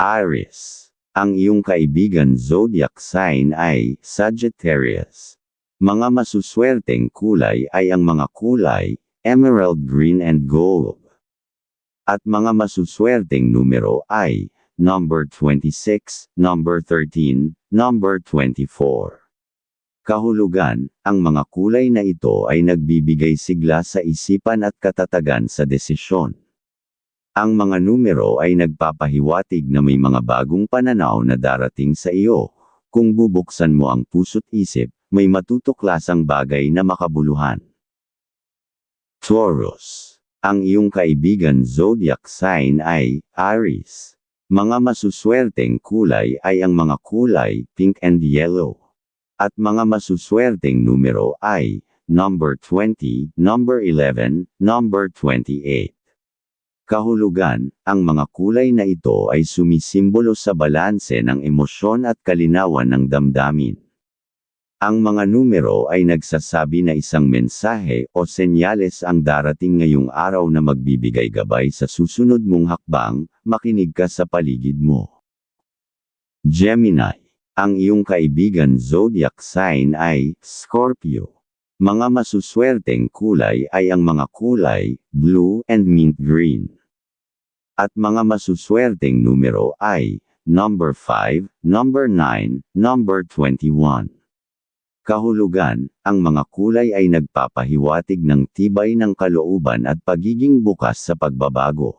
Aries. Ang iyong kaibigan zodiac sign ay Sagittarius. Mga masuswerteng kulay ay ang mga kulay, emerald green and gold. At mga masuswerteng numero ay, number 26, number 13, number 24. Kahulugan, ang mga kulay na ito ay nagbibigay sigla sa isipan at katatagan sa desisyon. Ang mga numero ay nagpapahiwatig na may mga bagong pananaw na darating sa iyo. Kung bubuksan mo ang puso't isip, may matutuklasang bagay na makabuluhan. Taurus. Ang iyong kaibigan zodiac sign ay Aries. Mga masuswerteng kulay ay ang mga kulay pink and yellow. At mga masuswerteng numero ay number 20, number 11, number 28. Kahulugan, ang mga kulay na ito ay sumisimbolo sa balanse ng emosyon at kalinawan ng damdamin. Ang mga numero ay nagsasabi na isang mensahe o senyales ang darating ngayong araw na magbibigay gabay sa susunod mong hakbang, makinig ka sa paligid mo. Gemini. Ang iyong kaibigan zodiac sign ay Scorpio. Mga masuswerteng kulay ay ang mga kulay, blue and mint green. At mga masuswerteng numero ay, number 5, number 9, number 21. Kahulugan, ang mga kulay ay nagpapahiwatig ng tibay ng kalooban at pagiging bukas sa pagbabago.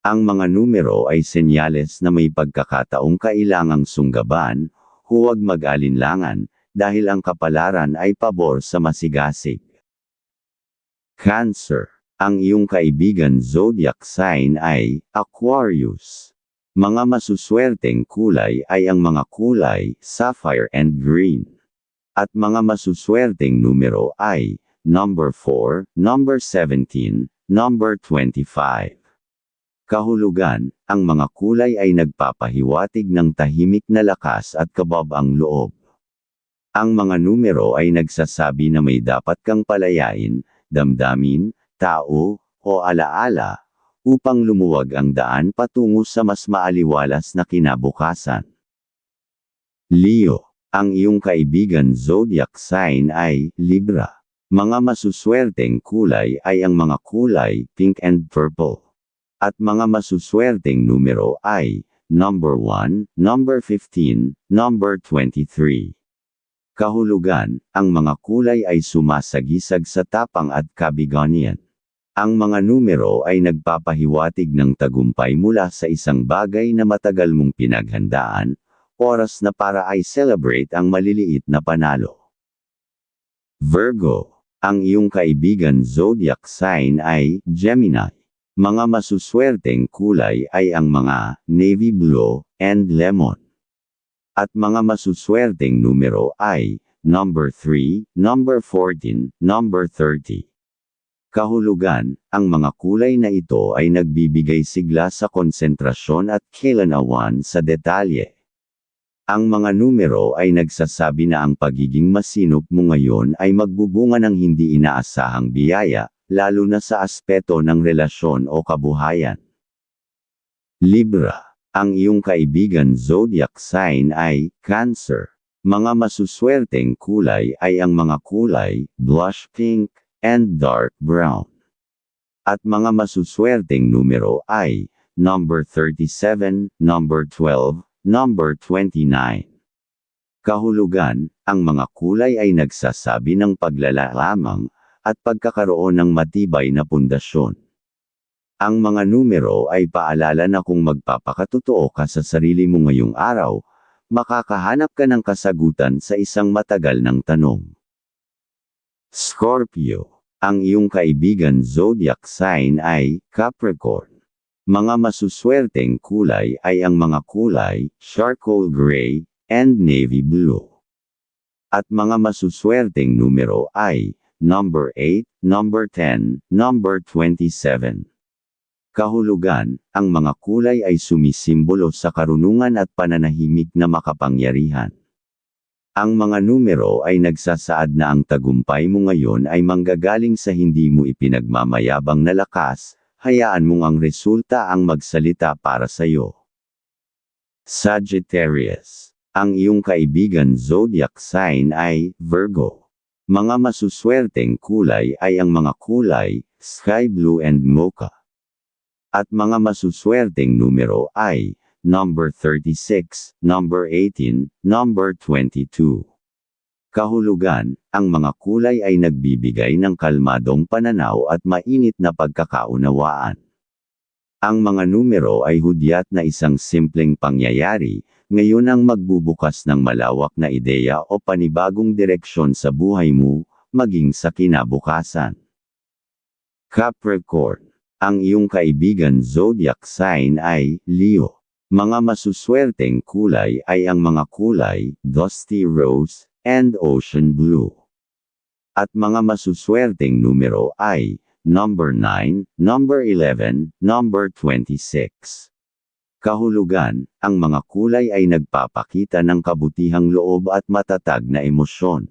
Ang mga numero ay senyales na may pagkakataong kailangang sunggaban, huwag mag-alinlangan, dahil ang kapalaran ay pabor sa masigasig. Cancer. Ang iyong kaibigan zodiac sign ay Aquarius. Mga masuswerteng kulay ay ang mga kulay sapphire and green. At mga masuswerteng numero ay number 4, number 17, number 25. Kahulugan, ang mga kulay ay nagpapahiwatig ng tahimik na lakas at kabab ang loob. Ang mga numero ay nagsasabi na may dapat kang palayain, damdamin, tao, o alaala, upang lumuwag ang daan patungo sa mas maaliwalas na kinabukasan. Leo, ang iyong kaibigan zodiac sign ay Libra. Mga masuswerteng kulay ay ang mga kulay pink and purple. At mga masuswerteng numero ay number 1, number 15, number 23. Kahulugan, ang mga kulay ay sumasagisag sa tapang at kabiganian. Ang mga numero ay nagpapahiwatig ng tagumpay mula sa isang bagay na matagal mong pinaghandaan, oras na para ay celebrate ang maliliit na panalo. Virgo, ang iyong kaibigan zodiac sign ay Gemini. Mga masuswerteng kulay ay ang mga navy blue and lemon. At mga masuswerteng numero ay number 3, number 14, number 30. Kahulugan, ang mga kulay na ito ay nagbibigay sigla sa konsentrasyon at kailanawan sa detalye. Ang mga numero ay nagsasabi na ang pagiging masinop mo ngayon ay magbubunga ng hindi inaasahang biyaya, lalo na sa aspeto ng relasyon o kabuhayan. Libra, ang iyong kaibigan zodiac sign ay Cancer. Mga masuswerteng kulay ay ang mga kulay, blush pink, and dark brown. At mga masuswerteng numero ay, number 37, number 12, number 29. Kahulugan, ang mga kulay ay nagsasabi ng paglalalamang, at pagkakaroon ng matibay na pundasyon. Ang mga numero ay paalala na kung magpapakatotoo ka sa sarili mo ngayong araw, makakahanap ka ng kasagutan sa isang matagal ng tanong. Scorpio. Ang iyong kaibigan zodiac sign ay Capricorn. Mga masuswerteng kulay ay ang mga kulay, charcoal gray, and navy blue. At mga masuswerteng numero ay, number 8, number 10, number 27. Kahulugan, ang mga kulay ay sumisimbolo sa karunungan at pananahimik na makapangyarihan. Ang mga numero ay nagsasaad na ang tagumpay mo ngayon ay manggagaling sa hindi mo ipinagmamayabang na lakas, hayaan mong ang resulta ang magsalita para sa iyo. Sagittarius. Ang iyong kaibigan zodiac sign ay Virgo. Mga masuswerteng kulay ay ang mga kulay, sky blue and mocha. At mga masuswerteng numero ay, number 36, number 18, number 22. Kahulugan, ang mga kulay ay nagbibigay ng kalmadong pananaw at mainit na pagkakaunawaan. Ang mga numero ay hudyat na isang simpleng pangyayari, ngayon ang magbubukas ng malawak na ideya o panibagong direksyon sa buhay mo, maging sa kinabukasan. Capricorn. Ang iyong kaibigan zodiac sign ay Leo. Mga masuswerteng kulay ay ang mga kulay, dusty rose, and ocean blue. At mga masuswerteng numero ay, number 9, number 11, number 26. Kahulugan, ang mga kulay ay nagpapakita ng kabutihang loob at matatag na emosyon.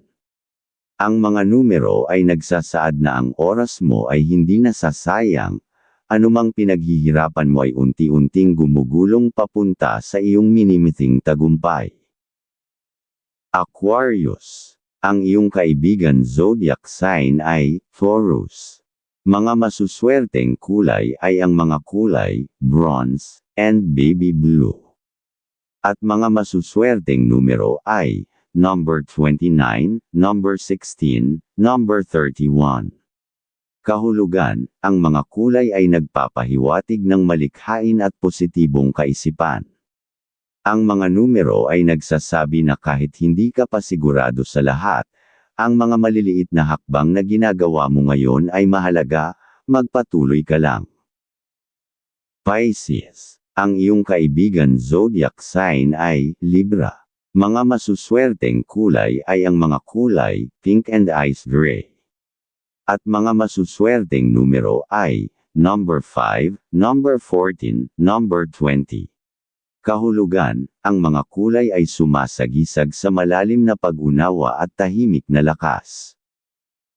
Ang mga numero ay nagsasaad na ang oras mo ay hindi nasasayang, anumang pinaghihirapan mo ay unti-unting gumugulong papunta sa iyong minimiting tagumpay. Aquarius. Ang iyong kaibigan zodiac sign ay Taurus. Mga masuswerteng kulay ay ang mga kulay, bronze, and baby blue. At mga masuswerteng numero ay, number 29, number 16, number 31. Kahulugan, ang mga kulay ay nagpapahiwatig ng malikhain at positibong kaisipan. Ang mga numero ay nagsasabi na kahit hindi ka pa sigurado sa lahat, ang mga maliliit na hakbang na ginagawa mo ngayon ay mahalaga, magpatuloy ka lang. Pisces. Ang iyong kaibigan zodiac sign ay Libra. Mga masuswerteng kulay ay ang mga kulay, pink and ice gray. At mga masuswerteng numero ay, number 5, number 14, number 20. Kahulugan, ang mga kulay ay sumasagisag sa malalim na pag-unawa at tahimik na lakas.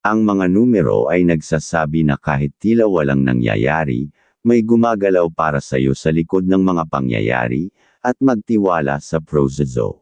Ang mga numero ay nagsasabi na kahit tila walang nangyayari, may gumagalaw para sa iyo sa likod ng mga pangyayari, at magtiwala sa proseso.